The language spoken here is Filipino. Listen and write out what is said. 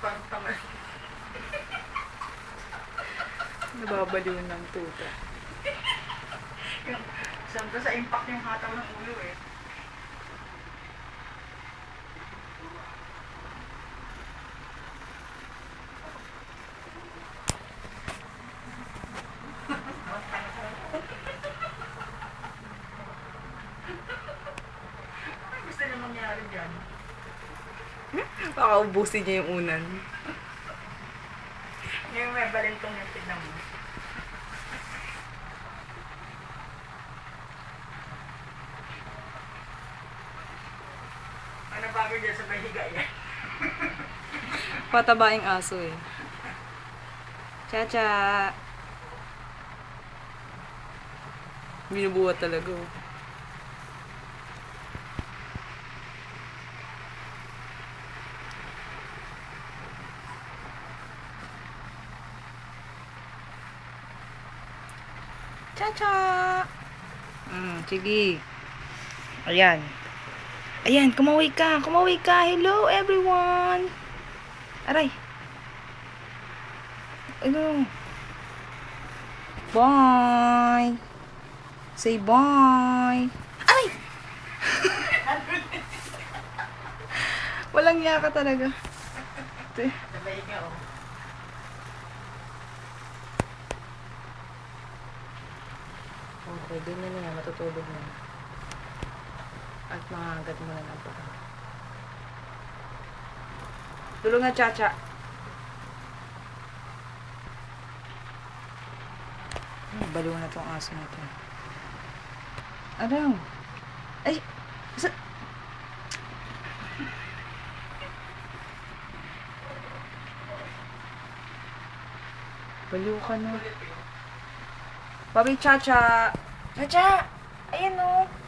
parang tanga. Nababaliw ng tuta. Yung, sa impact yung hataw ng ulo eh. Ano gusto niya mangyari dyan? Baka ubusin niya yung unan. Yung may balintong yung tignan mo. Ano bago dyan sa mahiga yan? Patabaing aso eh. Cha-cha! Binubuhat talaga oh. Cha-cha! Mm, sige. Ayan. Ayan, kumaway ka. Kumaway ka. Hello, everyone. Aray. Ano? Bye. Say bye. Aray! Walang yaka talaga. Ito eh. Sa mahiga oh. Okay, ganyan na yan. Matutulog na. At makagad mo na ng paa. Tulog na, Chacha. Ay, baliw na tong aso na to. Ano? Ay! Sa... Baliw ka na. Babi Chacha! Chacha! Ayan o!